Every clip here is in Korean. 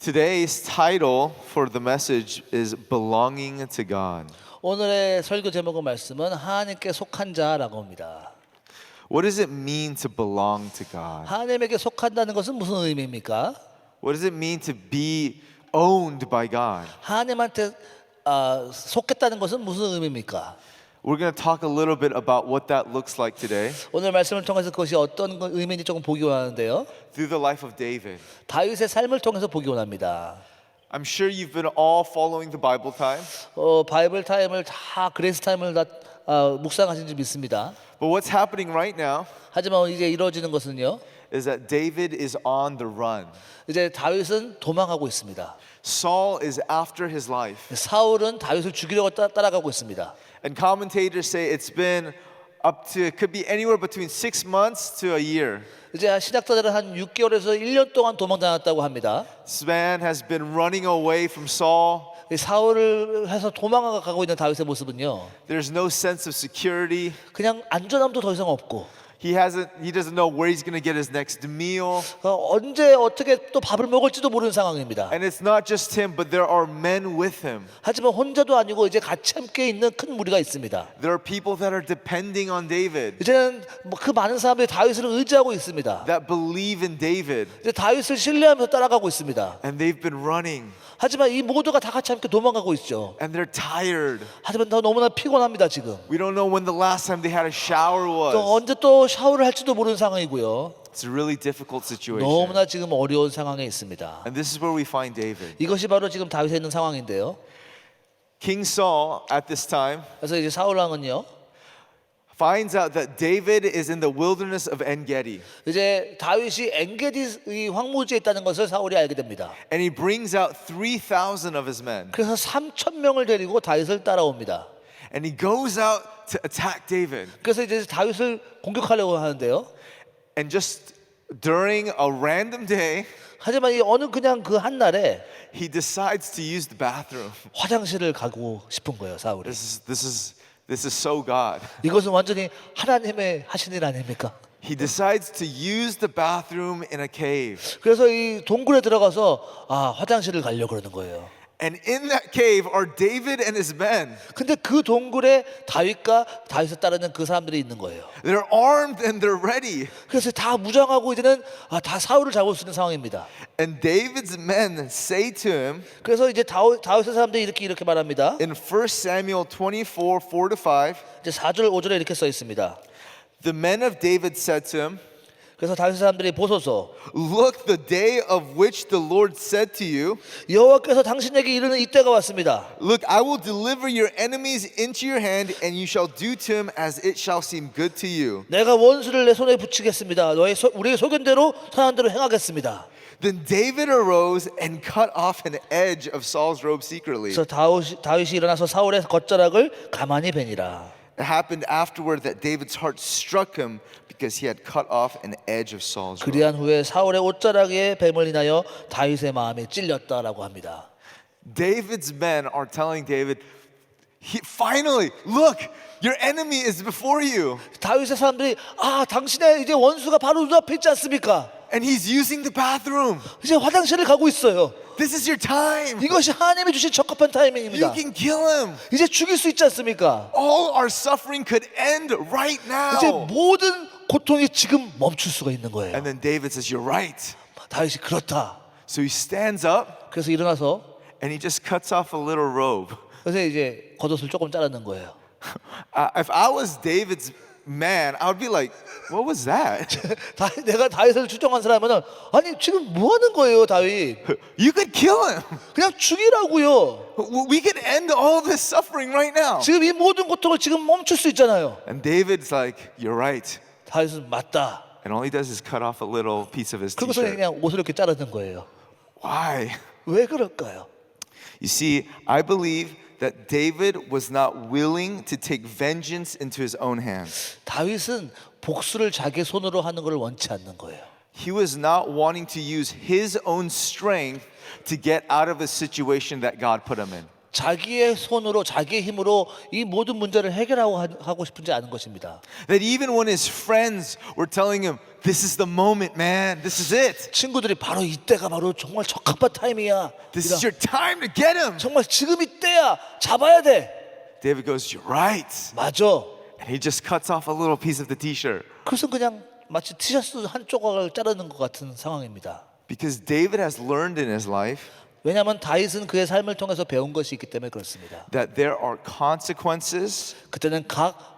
Today's title for the message is Belonging to God. 오늘의 설교 제목의 말씀은 하나님께 속한 자라고 합니다. What does it mean to belong to God? 하나님에게 속한다는 것은 무슨 의미입니까? What does it mean to be owned by God? 하나님한테 아, 속했다는 것은 무슨 의미입니까? We're going to talk a little bit about what that looks like today 오늘 말씀을 통해서 그것이 어떤 거- 의미인지 조금 보기 원하는데요. through the life of David. 다윗의 삶을 통해서 보기 원합니다. I'm sure you've been all following the Bible time, 어, 바이블 타임을 다 그레이스 타임을 다 아, 묵상하신 줄 믿습니다. but what's happening right now 하지만 이제 이루어지는 것은요. is that David is on the run. 이제 다윗은 도망하고 있습니다. Saul is after his life. 사울은 다윗을 죽이려고 따, 따라가고 있습니다. And commentators say it's been up to, it could be anywhere between six months to a year. 이제 신학자들은 한 6개월에서 1년 동안 도망다녔다고 합니다. Man has been running away from Saul. 이 사울을 해서 도망가고 있는 다윗의 모습은요. There's no sense of security. 그냥 안전함도 더 이상 없고 He hasn't he doesn't know where he's going to get his next meal. 어, 언제 어떻게 또 밥을 먹을지도 모르는 상황입니다. And it's not just him, but there are men with him. 하지만 혼자도 아니고 이제 같이 함께 있는 큰 무리가 있습니다. There are people that are depending on David, 이제는 뭐그 많은 사람들이 다윗을 의지하고 있습니다. that believe in David, 이제 다윗을 신뢰하면서 따라가고 있습니다. and they've been running, 하지만 이 모두가 다 같이 함께 도망가고 있죠. and they're tired. 하지만 더 너무나 피곤합니다 지금. We don't know when the last time they had a shower 또 was. 언제 또 샤워를 할지도 모르는 상황이고요. It's a really difficult situation. 너무나 지금 어려운 상황에 있습니다. And this is where we find David. 이것이 바로 지금 다윗에 있는 상황인데요. King Saul at this time 그래서 이제 사울 왕은요. Finds out that David is in the wilderness of En Gedi. 이제 다윗이 엔게디 이 황무지에 있다는 것을 사울이 알게 됩니다. And he brings out 3,000 of his men. 그래서 3천 명을 데리고 다윗을 따라옵니다. And he goes out to attack David. 그래서 이제 다윗을 공격하려고 하는데요. And just during a random day, 하지만 이 어느 그냥 그 한 날에 he decides to use the bathroom. 화장실을 가고 싶은 거예요, 사울이. This is this is this is so God. 이것은 완전히 하나님의 하신 일 아닙니까? He decides to use the bathroom in a cave. 그래서 이 동굴에 들어가서 아 화장실을 가려고 그러는 거예요. And in that cave are David and his men. 근데 그 동굴에 다윗과 다윗을 따르는 그 사람들이 있는 거예요. They're armed and they're ready. 그래서 다 무장하고 이제는 아, 다 사울을 잡을 수 있는 상황입니다. And David's men say to him 그래서 이제 다윗, 다윗의 사람들이 이렇게 이렇게 말합니다. in 1 Samuel 24 4 to 5, 이제 4절 5절에 이렇게 써 있습니다. the men of David said to him, 그래서 다윗 사람들이 보소서 Look, the day of which the Lord said to you, 여호와께서 당신에게 이르는 이때가 왔습니다. Look, I will deliver your enemies into your hand, and you shall do to him as it shall seem good to you. 내가 원수를 내 손에 붙이겠습니다. 너의 소, 우리의 소견대로 선한 대로 행하겠습니다. Then David arose and cut off an edge of Saul's robe secretly. 그래서 다윗이, 다윗이 일어나서 사울의 겉자락을 가만히 베니라. It happened afterward that David's heart struck him because he had cut off an edge of Saul's robe. 그리한 후에 사울의 옷자락에 뱀을 인하여 다윗의 마음에 찔렸다라고 합니다. David's men are telling David, he, finally, look, your enemy is before you. 다윗의 사람들이 아 당신의 이제 원수가 바로 눈앞에 있지 않습니까? And he's using the bathroom. 이제 화장실을 가고 있어요. This is your time. 이것이 하나님이 주신 적합한 You 타이밍입니다. can kill him. 이제 죽일 수 있지 않습니까? All our suffering could end right 이제 now. 모든 고통이 지금 멈출 수가 있는 거예요. And then David says, You're right. 다윗이 그렇다. So he stands up 그래서 일어나서 and he just cuts off a little robe. 그래서 이제 겉옷을 조금 자르는 거예요. Uh, if I was David's man, I would be like, What was that? 다윗, 내가 다윗을 추종한 사람은 아니 지금 뭐 하는 거예요, 다윗? You could kill him. 그냥 죽이라고요. We could end all this suffering right now. 지금 이 모든 고통을 지금 멈출 수 있잖아요. And David's like, You're right. 다윗은 맞다. And all he does is cut off a little piece of his t 그러고서 shirt. 그냥 옷을 이렇게 자르는 거예요. Why? 왜 그럴까요? You see, I believe that David was not willing to take vengeance into his own hands. 다윗은 복수를 자기 손으로 하는 걸 원치 않는 거예요. He was not wanting to use his own strength to get out of a situation that God put him in. 자기의 손으로 자기의 힘으로 이 모든 문제를 해결하고 하- 하고 싶은지 아는 것입니다. That even when his friends were telling him, This is the moment, man, this is it, 친구들이 바로 이때가 바로 정말 적합한 타임이야. this is your time to get him. 정말 지금 이 때야. 잡아야 돼. David goes, You're right. 맞아. And he just cuts off a little piece of the t shirt. 그래서 그냥 마치 티셔츠 한 조각을 자르는 것 같은 상황입니다. Because David has learned in his life 왜냐하면 다윗은 그의 삶을 통해서 배운 것이 있기 때문에 그렇습니다. that there are consequences 그때는 각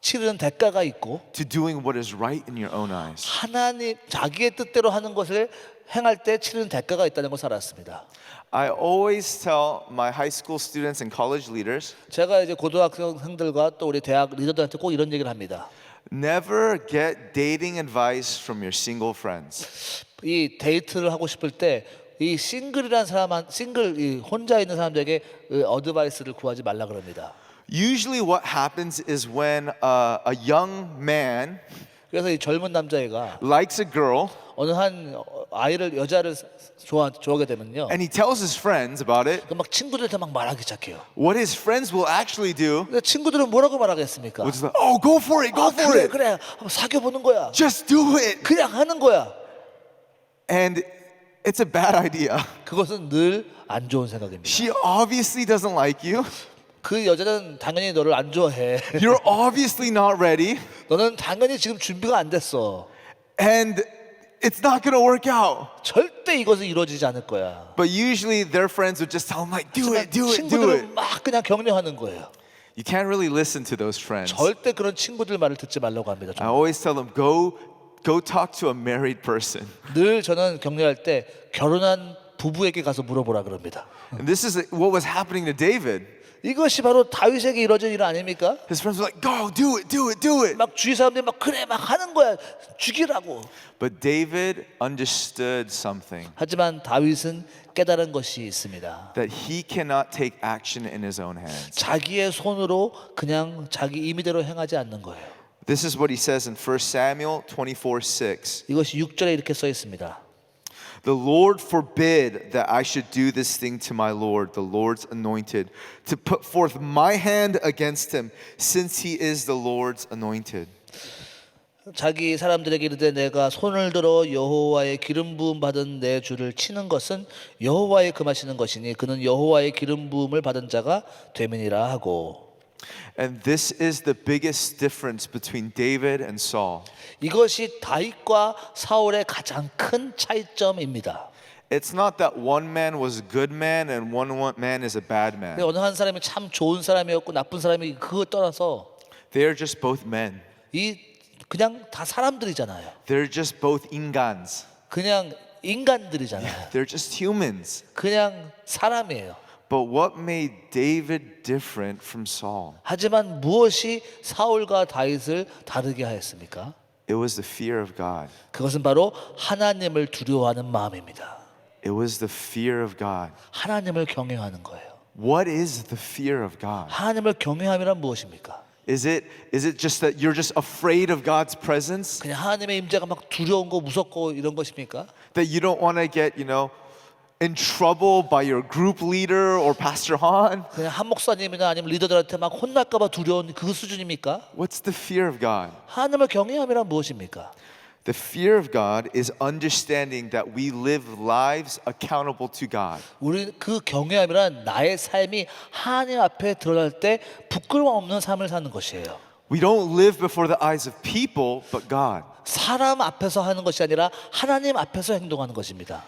치르는 대가가 있고 to doing what is right in your own eyes. 하나님 자기의 뜻대로 하는 것을 행할 때 치르는 대가가 있다는 것을 알았습니다. I always tell my high school students and college leaders 제가 이제 고등학생들과 또 우리 대학 리더들한테 꼭 이런 얘기를 합니다. never get dating advice from your single friends. 이 데이트를 하고 싶을 때 이 싱글이라는 사람 싱글 이 혼자 있는 사람들에게 그 어드바이스를 구하지 말라 그럽니다. Usually, what happens is when uh, a young man 그래서 이 젊은 남자애가 likes a girl 어느 한 아이를 여자를 좋아 좋아하게 되면요. and he tells his friends about it, 그막 친구들한테 막 말하기 시작해요. what his friends will actually do 친구들은 뭐라고 말하겠습니까? is like, oh, go for it, go 아, for 그래 it, 그래 사귀어 보는 거야. just do it. 그냥 하는 거야. And it's a bad idea. 그것은 늘 안 좋은 생각입니다. She obviously doesn't like you. 그 여자는 당연히 너를 안 좋아해. You're obviously not ready. 너는 당연히 지금 준비가 안 됐어. And it's not gonna work out. 절대 이것은 이루어지지 않을 거야. But usually their friends would just tell them like, do it, do it, do it. 친구들은 막 그냥 격려하는 거예요. You can't really listen to those friends. 절대 그런 친구들 말을 듣지 말라고 합니다. I always tell them, go, go talk to a married person. 늘 저는 격려할 때 결혼한 부부에게 가서 물어보라 그럽니다. And this is what was happening to David. 이것이 바로 다윗에게 이루어진 일 아닙니까? His friends were like, go, do it, do it, do it. 막 주위 사람들이 막 그래 막 하는 거야 죽이라고. But David understood something 하지만 다윗은 깨달은 것이 있습니다. that he cannot take action in his own hands. 자기의 손으로 그냥 자기 임의대로 행하지 않는 거예요. This is what he says in 1 Samuel 24 6. 이것이 6절에 이렇게 써 있습니다. The Lord forbid that I should do this thing to my Lord, the Lord's anointed, to put forth my hand against him, since he is the Lord's anointed. 자기 사람들에게 이르되 내가 손을 들어 여호와의 기름 부음 받은 내 주를 치는 것은 여호와의 금하시는 것이니 그는 여호와의 기름 부음을 받은 자가 되면이라 하고 And this is the biggest difference between David and Saul. 이것이 다윗과 사울의 가장 큰 차이점입니다. It's not that one man was a good man and one one man is a bad 근데 man. 어느 한 사람이 참 좋은 사람이었고 나쁜 사람이 그거 떠나서 They are just both men. 이 그냥 다 사람들이잖아요. They're just both ingans. 그냥 인간들이잖아요. They're just humans. 그냥 사람이에요. But what made David different from Saul? 하지만 무엇이 사울과 다윗을 다르게 하였습니까? It was the fear of God. 그것은 바로 하나님을 두려워하는 마음입니다. It was the fear of God. 하나님을 경외하는 거예요. What is the fear of God? 하나님을 경외함이란 무엇입니까? Is it is it just that you're just afraid of God's presence? 그냥 하나님의 임재가 막 두려운 거 무섭고 이런 것입니까? That you don't want to get, you know, in trouble by your group leader or Pastor Han? 그냥 한 목사님이나 아니면 리더들한테 막 혼날까 봐 두려운 그 수준입니까? What's the fear of God? 하나님을 경외함이란 무엇입니까? The fear of God is understanding that we live lives accountable to God. 우리 그 경외함이란 나의 삶이 하나님 앞에 드러날 때 부끄러움 없는 삶을 사는 것이에요. We don't live before the eyes of people, but God. 사람 앞에서 하는 것이 아니라 하나님 앞에서 행동하는 것입니다.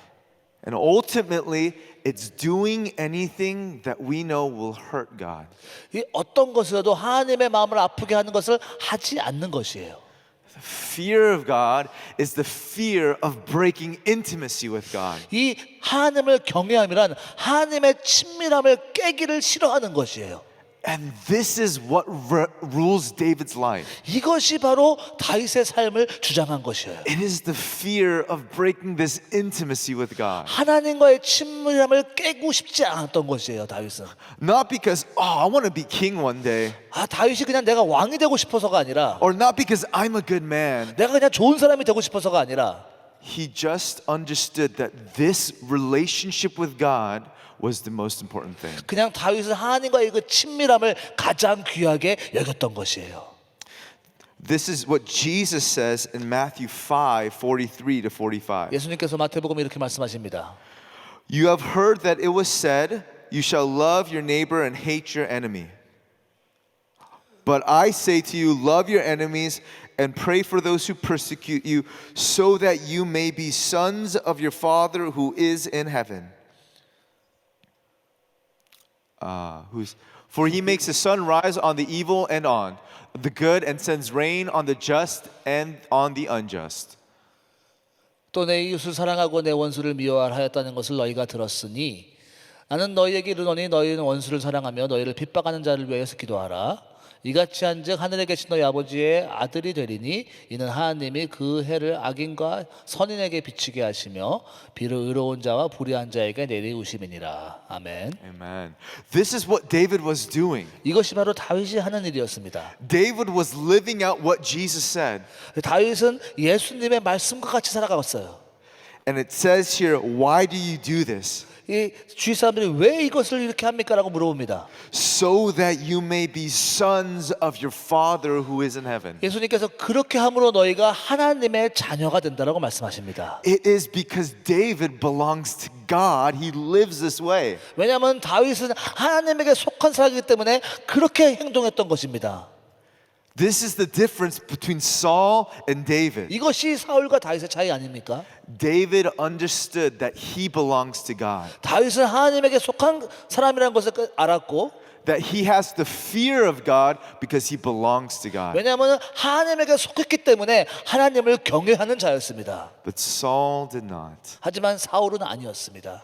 And ultimately, it's doing anything that we know will hurt God. 이 어떤 것이라도 하나님의 마음을 아프게 하는 것을 하지 않는 것이에요. The fear of God is the fear of breaking intimacy with God. 이 하나님을 경외함이란 하나님의 친밀함을 깨기를 싫어하는 것이에요. And this is what r- rules David's life. 이것이 바로 다윗의 삶을 주장한 것이에요. It is the fear of breaking this intimacy with God. 하나님과의 친밀함을 깨고 싶지 않았던 것이에요. 다윗은. Not because, oh, I want to be king one day, 아 다윗이 그냥 내가 왕이 되고 싶어서가 아니라 or not because I'm a good man. 내가 그냥 좋은 사람이 되고 싶어서가 아니라 He just understood that this relationship with God was the most important thing. 그냥 다윗은 하나님과의 그 친밀함을 가장 귀하게 여겼던 것이에요. This is what Jesus says in Matthew 5 43 to 45. 예수님께서 마태복음에 이렇게 말씀하십니다. You have heard that it was said, You shall love your neighbor and hate your enemy. But I say to you, love your enemies and pray for those who persecute you, so that you may be sons of your Father who is in heaven. Uh, who's, for he makes the sun rise on the evil and on the good, and sends rain on the just and on the unjust. 또 내 이웃을 사랑하고 내 원수를 미워하였다는 것을 너희가 들었으니 나는 너희에게 이르노니 너희는 원수를 사랑하며 너희를 핍박하는 자를 위하여서 기도하라 이같이 한즉 하늘에 계신 너희 아버지의 아들이 되리니 이는 하나님이 그 해를 악인과 선인에게 비치게 하시며 비를 의로운 자와 불의한 자에게 내리우심이니라 아멘 Amen. This is what David was doing. 이것이 바로 다윗이 하는 일이었습니다 David was living out what Jesus said. 다윗은 예수님의 말씀과 같이 살아갔어요 And it says here, why do you do this? 이 주위 사람들이 왜 이것을 이렇게 합니까? 라고 물어봅니다 So that you may be sons of your Father who is in heaven. 예수님께서 그렇게 함으로 너희가 하나님의 자녀가 된다라고 말씀하십니다. It is because David belongs to God. He lives this way. 왜냐하면 다윗은 하나님에게 속한 사람이기 때문에 그렇게 행동했던 것입니다. This is the difference between Saul and David. 이것이 사울과 다윗의 차이 아닙니까? David understood that he belongs to God, 다윗은 하나님에게 속한 사람이라는 것을 그 알았고 that he has the fear of God because he belongs to God. 왜냐하면 하나님에게 속했기 때문에 하나님을 경외하는 자였습니다. But Saul did not. 하지만 사울은 아니었습니다.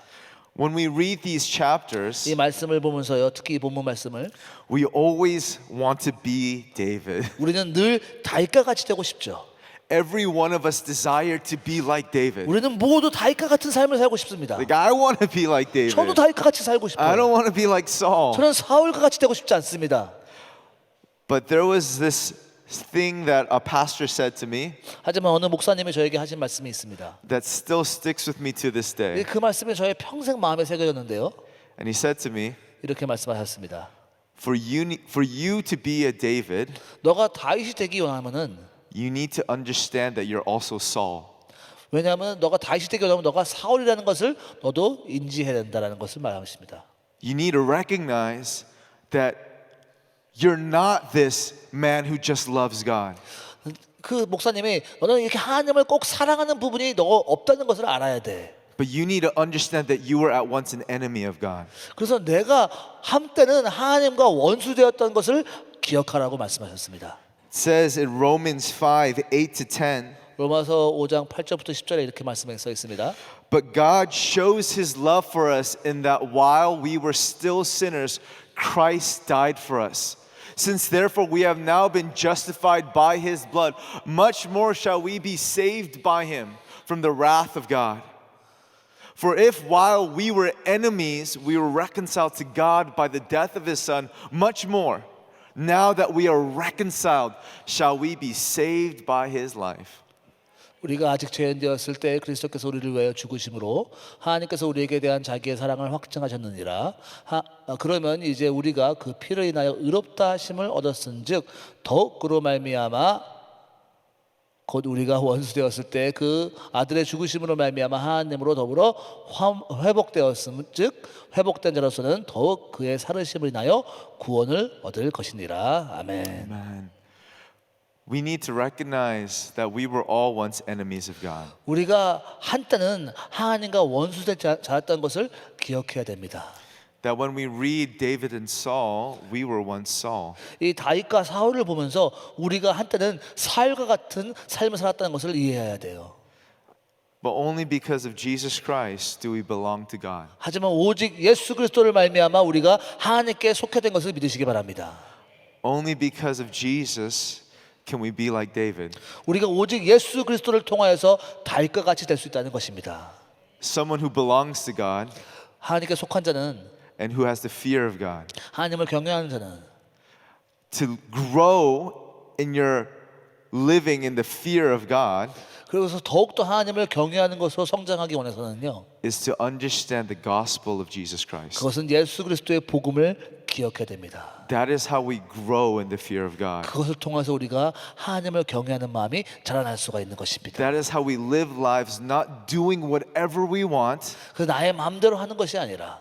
When we read these chapters, 이 말씀을 보면서요, 특히 이 본문 말씀을 we always want to be David. 우리는 늘 다윗과 같이 되고 싶죠. Every one of us desire to be like David. 우리는 모두 다윗과 같은 삶을 살고 싶습니다. Like I want to be like David. 저도 다윗과 같이 살고 I 싶어요. don't want to be like Saul. 저는 사울과 같이 되고 싶지 않습니다. But there was this thing that a pastor said to me 하지만 어느 목사님이 저에게 하신 말씀이 있습니다. that still sticks with me to this day. 그 말씀이 저의 평생 마음에 새겨졌는데요. And he said to me, 이렇게 말씀하셨습니다. for you, ne- for you to be a David, 너가 다윗이 되기 원하면은 you need to understand that you're also Saul. 왜냐하면 너가 다윗이 되기 원하면 너가 사울이라는 것을 너도 인지해야 된다라는 것을 말하십니다. You need to recognize that you're not this man who just loves God. 그 목사님이 너는 이렇게 하나님을 꼭 사랑하는 부분이 너 없다는 것을 알아야 돼. But you need to understand that you were at once an enemy of God. 그래서 내가 한때는 하나님과 원수되었던 것을 기억하라고 말씀하셨습니다. It says in Romans 5 8 to 10. 로마서 5장 8절부터 10절에 이렇게 말씀해 써 있습니다. But God shows his love for us in that while we were still sinners, Christ died for us. Since therefore we have now been justified by his blood, much more shall we be saved by him from the wrath of God. For if while we were enemies, we were reconciled to God by the death of his son, much more, now that we are reconciled, shall we be saved by his life. 우리가 아직 죄인되었을 때 그리스도께서 우리를 위하여 죽으심으로 하나님께서 우리에게 대한 자기의 사랑을 확증하셨느니라. 하, 아, 그러면 이제 우리가 그 피를 인하여 의롭다 하심을 얻었은즉 더욱 그로 말미암아 곧 우리가 원수 되었을 때 그 아들의 죽으심으로 말미암아 하나님으로 더불어 화- 회복되었음즉 회복된 자로서는 더욱 그의 살으심을 인하여 구원을 얻을 것이니라. 아멘. Amen. We need to recognize that we were all once enemies of God. 우리가 한때는 하나님과 원수되지 않았던 것을 기억해야 됩니다. That when we read David and Saul, we were once Saul. 이 다윗과 사울을 보면서 우리가 한때는 사울과 같은 삶을 살았다는 것을 이해해야 돼요. But only because of Jesus Christ do we belong to God. 하지만 오직 예수 그리스도를 말미암아 우리가 하나님께 속해 된 것을 믿으시기 바랍니다. Only because of Jesus can we be like David. 우리가 오직 예수 그리스도를 통하여서 다윗과 같이 될 수 있다는 것입니다. Someone who belongs to God 하나님께 속한 자는 and who has the fear of God. 하나님을 경외하는 자는 To grow in your living in the fear of God, 그래서 더욱더 하나님을 경외하는 것으로 성장하기 원해서는요. is to understand the gospel of Jesus Christ. 그것은 예수 그리스도의 복음을 기억해야 됩니다. That is how we grow in the fear of God. 그것을 통해서 우리가 하나님을 경외하는 마음이 자라날 수가 있는 것입니다. That is how we live lives not doing whatever we want, 그 나의 마음대로 하는 것이 아니라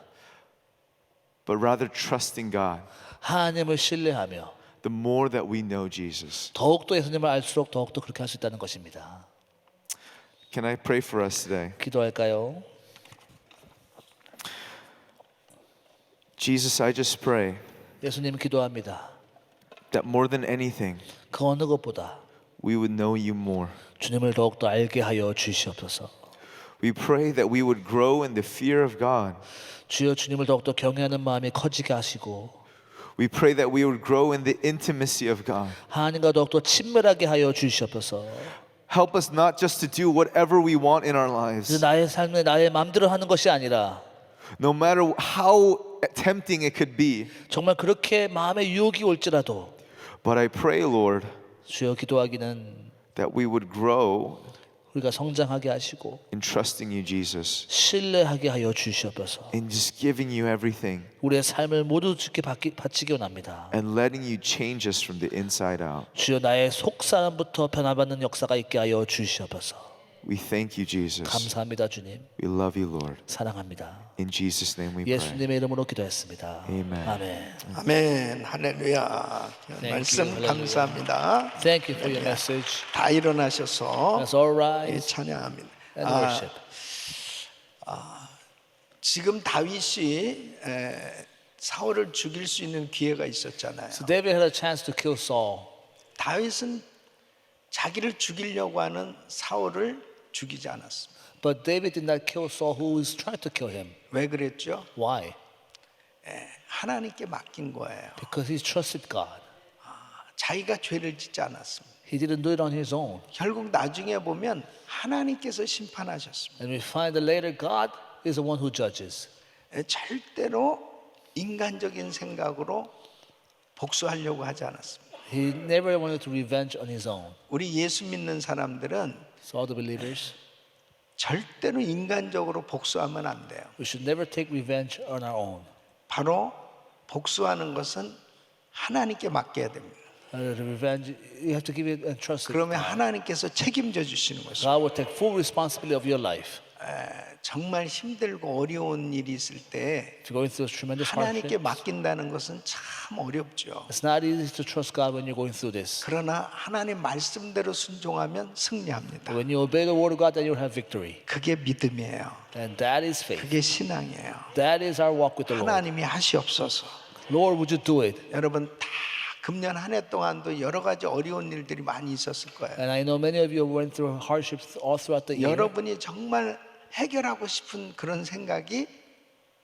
but rather trusting God. 하나님을 신뢰하며 The more that we know Jesus. 더욱더 예수님을 알수록 더욱더 그렇게 할 수 있다는 것입니다. Can I pray for us today? 기도할까요? Jesus, I just pray 예수님 기도합니다. that more than anything, 그 어느 것보다 we would know you more. 주님을 더욱더 알게 하여 주시옵소서. We pray that we would grow in the fear of God. 주여 주님을 더욱더 경외하는 마음이 커지게 하시고 We pray that we would grow in the intimacy of God. 하나님과 더욱더 친밀하게 하여 주시옵소서. Help us not just to do whatever we want in our 그 lives, 나의 삶에 나의 마음대로 하는 것이 아니라 no matter how tempting it could be. 정말 그렇게 마음의 유혹이 올지라도 But I pray, Lord, 주여 기도하기는 that we would grow 우리가 성장하게 하시고 in trusting you, Jesus, 신뢰하게 하여 주시옵소서. in just giving you everything 우리의 삶을 모두 주께 받기, 바치기 원합니다. and letting you change us from the inside out. 주여 나의 속 사람부터 변화받는 역사가 있게 하여 주시옵소서. We thank you, Jesus. 감사합니다, 주님. We love you, Lord. 사랑합니다. In Jesus' name we pray. 예수님의 이름으로 기도했습니다. Amen. 아멘. 아멘 할렐루야 말씀 할렐루야. 감사합니다 Thank you for your message. 다 일어나셔서 Let's all 예, rise 찬양합니다 and 아, worship. 지금 다윗이 에, 사울을 죽일 수 있는 기회가 있었잖아요 So David had a chance to kill Saul. 다윗은 자기를 죽이려고 하는 사울을 죽이지 않았습니다 But David did not kill Saul who was trying to kill him. 왜 그랬죠? Why? 하나님께 맡긴 거예요 Because he trusted God. 자기가 죄를 짓지 않았습니다 He didn't do it on his own. 결국 나중에 보면 하나님께서 심판하셨습니다 And we find that later God is the one who judges. 에, 절대로 인간적인 생각으로 복수하려고 하지 않았습니다. He never wanted to revenge on his own. 우리 예수 믿는 사람들은 So all the believers, 절대로 인간적으로 복수하면 안 돼요. we should never take revenge on our own. 바로 복수하는 것은 하나님께 맡겨야 됩니다. Uh, revenge, you have to give it and trust. 그러면 하나님께서 책임져 주시는 것입니다. God will take full responsibility of your life. 에, 정말 힘들고 어려운 일이 있을 때 하나님께 맡긴다는 것은 참 어렵죠. it's not easy to trust God when you're going through this. 그러나 하나님 말씀대로 순종하면 승리합니다. When you obey the word of God, then you'll have victory. 그게 믿음이에요. And that is faith. 그게 신앙이에요. That is our walk with the Lord. 하나님이 하시옵소서. Lord, would you do it? 여러분 다 금년 한 해 동안도 여러 가지 어려운 일들이 많이 있었을 거예요. And I know many of you went through hardships all throughout the year. 여러분이 정말 해결하고 싶은 그런 생각이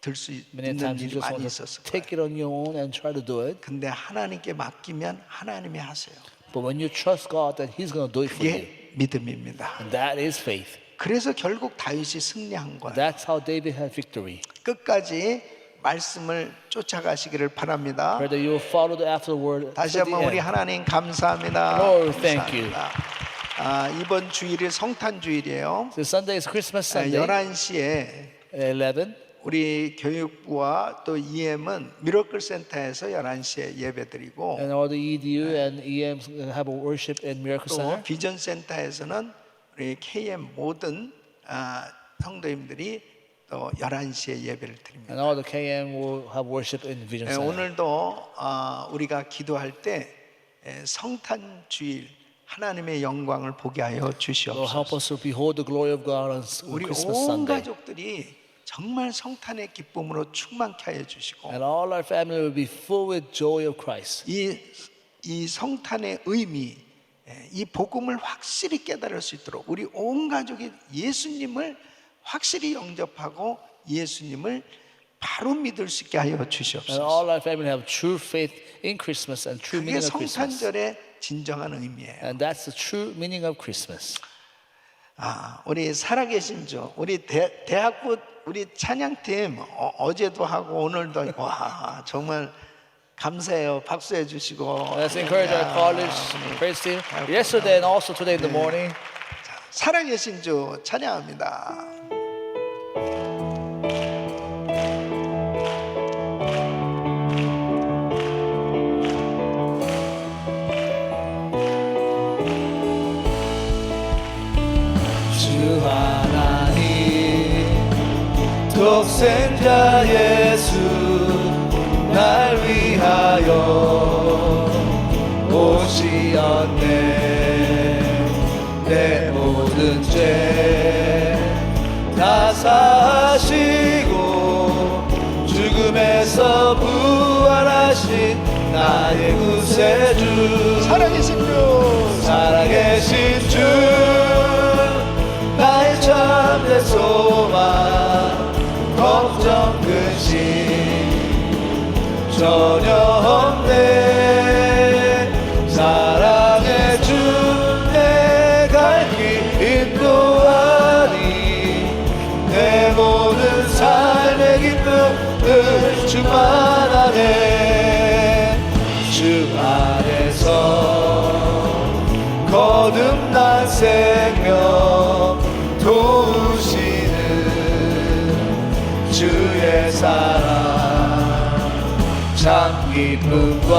들 수 있는 you 일이 많이 거예요. take it on your own and try to do it. 근데 하나님께 맡기면 하나님이 하세요. But when you trust God, then He's going to do it for you. 믿음입니다. And that is faith. 그래서 결국 다윗이 승리한 거예요. That's how David had victory. 끝까지 말씀을 쫓아가시기를 바랍니다. That you follow after the word. 다시 한번 우리. 하나님 감사합니다. Lord, thank you. 감사합니다. 아, 이번 주일이 성탄 주일이에요. So Sunday is Christmas 아, Sunday. 11시에 11. 우리 교육부와 또 EM은 미러클 센터에서 11시에 예배드리고 And all the EDU and EM have a worship in Miracle 또 Center. 비전 센터에서는 우리 KM 모든 아, 성도님들이 또 11시에 예배를 드립니다. And all the KM will have worship in Vision 예, Center. 오늘도 아, 우리가 기도할 때 예, 성탄 주일 하나님의 영광을 보게 하여 주시옵소서. 우리 온. 가족들이 정말 성탄의 기쁨으로 충만케 하여 주시고 And all our family will be full with joy of Christ. 이, 이 성탄의 의미, 예, 이 복음을 확실히 깨달을 수 있도록 우리 온 가족이 예수님을 확실히 영접하고 예수님을 바로 믿을 수 있게 하여 And 주시옵소서. 그게. 성탄절의 진정한 의미예요. And that's the true meaning of Christmas. 아, 우리 살아계신 주, 우리 대, 대학부 우리 찬양팀 어, 제도 하고 오늘도 와 정말 감사해요. 박수해 주시고. Let's encourage our college praise team. Yesterday and also today in the morning. 살아계신 주 찬양합니다. 독생자 예수 날 위하여 오시었네. 내 모든 죄 다 사하시고 죽음에서 부활하신 나의 구세주. 살아계신 주. 살아계신 주. 나의 참된 소망 걱정 근심 전혀 없네 기쁨과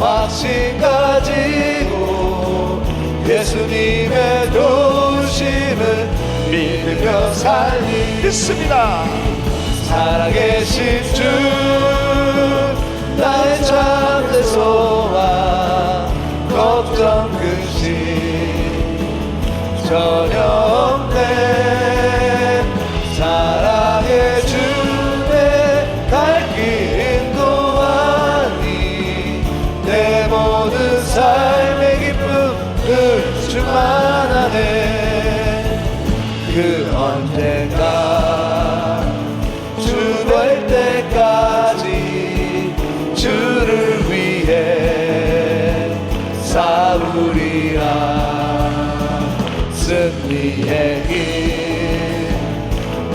확신 가지고 예수님의 도우심을 믿으며 살리 믿습니다. 살아계신 주 나의 참된 소망 걱정 근심 전혀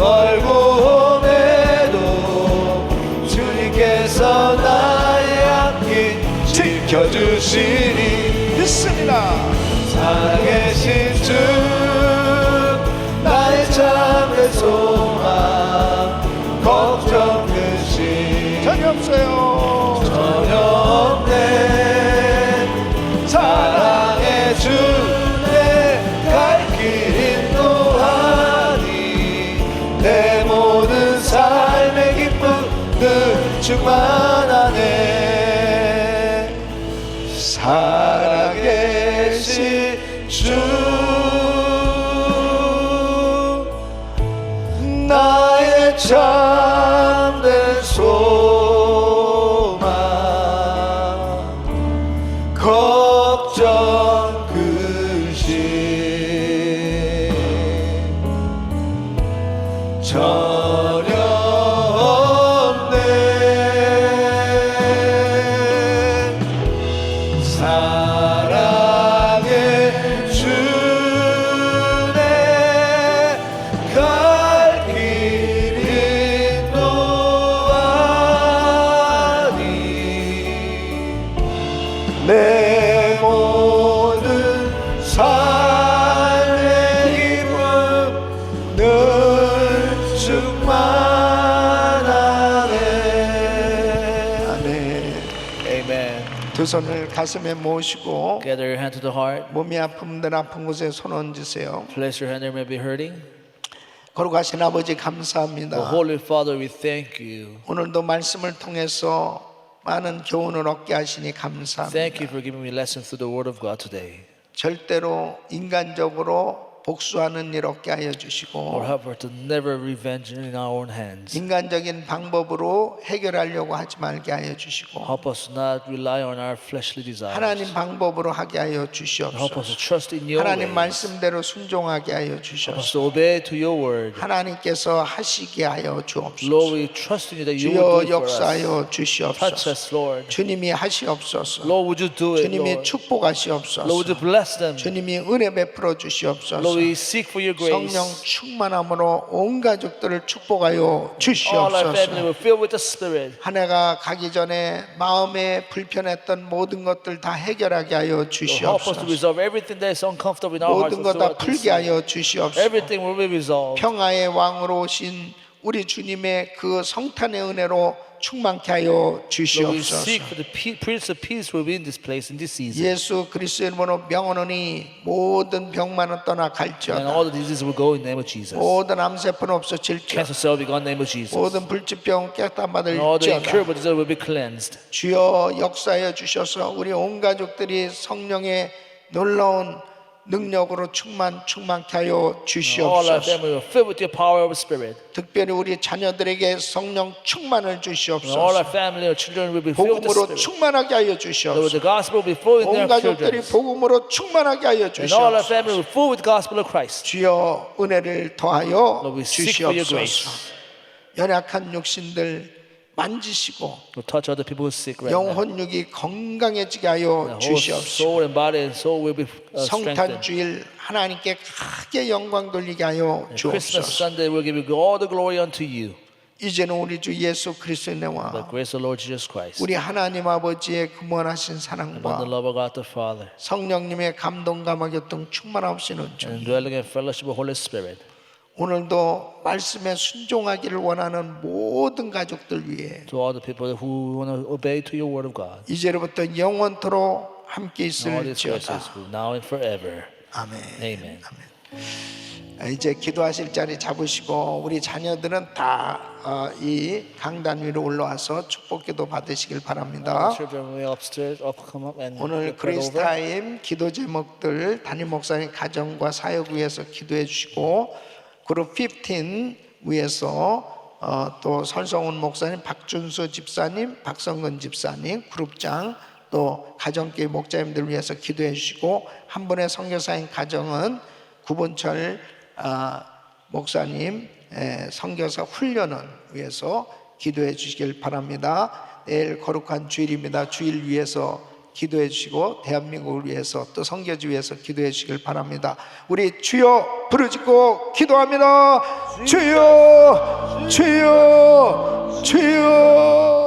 멀고 험해도 주님께서 나의 앞길 지켜주시니 믿습니다. 나 가슴에 모으시고 Gather your hand to the heart. 몸이 아픔들 아픈 곳에 손 얹으세요. Place your hand there may be hurting. 거룩하신 아버지 Oh, 감사합니다. Holy Father, we thank you. 오늘도 말씀을 통해서 많은 교훈을 얻게 하시니 감사합니다. Thank you for giving me lessons through the Word of God today. 절대로 인간적으로 복수하는 일 없게 하여 주시고 help her to never revenge in our own hands. 인간적인 방법으로 해결하려고 하지 말게 하여 주시고 Help us not rely on our fleshly desires. 하나님 방법으로 하게 하여 Help us 주시옵소서. to trust in your 하나님. 말씀대로 순종하게 하여 Help us 주시옵소서. to obey to your word. 하나님께서 하시게 하여 Lord, 주옵소서. we trust in you that you will 주여 do it for us. 역사하여 Touch 주시옵소서. us, Lord. 주님이 하시옵소서. Lord, would you do it, 주님이 Lord? 축복하시옵소서. Lord, would you bless them? 주님이 은혜 베풀어 주시옵소서. Lord, we seek for your 성령 grace. 충만함으로 온 가족들을 축복하여 All our family 주시옵소서. will fill with the Spirit. 한 해가 가기 전에 마음에 불편했던 모든 것들 다 해결하게 하여 Help us to 주시옵소서. resolve everything that is uncomfortable in our hearts. 모든 것다 throughout this 풀게 year. 하여 주시옵소서. Everything will be resolved. 평화의 왕으로 오신 우리 주님의 그 성탄의 은혜로 충만케 하여 주시옵소서. 예수 그리스도의 이름으로 명언하니 모든 병만은 떠나 갈지어다. of Jesus. 모든 암세포는 없어질지어다. Jesus. 모든 불치병 the 받을지어다. 주여 역사하여 주셔서 우리 온 가족들이 성령의 놀라운 능력으로 충만 충만케 하여 All our 주시옵소서. family will fill with your power of Spirit. 특별히 우리 자녀들에게 성령 충만을 And all 주시옵소서. our family and children will be filled with the 복음으로 Spirit. 충만하게 하여 주시옵소서. the gospel will be full in 온 their 가족들이 children. 복음으로 충만하게 하여 And all our 주시옵소서. family will be full with the gospel of Christ. 주여 은혜를 더하여 Lord, we seek for your grace. 주시옵소서. 연약한 육신들 만지시고 We'll touch other people who are sick right now. 영혼육이 건강해지게 하여 주시옵소서. soul and body and soul will be uh, strengthened. 성탄 주일 하나님께 크게 영광 돌리게 하여 주옵소서. Sunday will give you all the glory unto you. 이제는 우리 주 예수 그리스도의 The 내와 grace of Lord Jesus Christ. 우리 하나님 아버지의 the 사랑과. 성령님의 감동 감화 교통 충만하시는 주 오늘도 말씀에 순종하기를 원하는 모든 가족들 위해 To all the people who want to obey to your word of God. 이제로부터 영원토록 함께 all these 있을지어다. will now and forever. 아멘. Amen. 아, 이제 기도하실 자리 잡으시고 우리 자녀들은 다 이 강단 위로 올라와서 축복기도 받으시길 바랍니다. Children upstairs, up, come up and 오늘 get prayed 그리스 over. 타임 기도 제목들 담임 목사님 가정과 사역 위해서 기도해 주시고 그룹 15 위해서 어, 또 설성훈 목사님, 박준수 집사님, 박성근 집사님, 그룹장 또 가정교회 목자님들 위해서 기도해 주시고 한 분의 선교사인 가정은 구본철 아, 목사님 에, 선교사 훈련을 위해서 기도해 주시길 바랍니다. 내일 거룩한 주일입니다. 주일 위해서 기도해 주시고 대한민국을 위해서 또 성교지 위해서 기도해 주시길 바랍니다. 우리 주여 부르짖고 기도합니다. 주여 주여 주여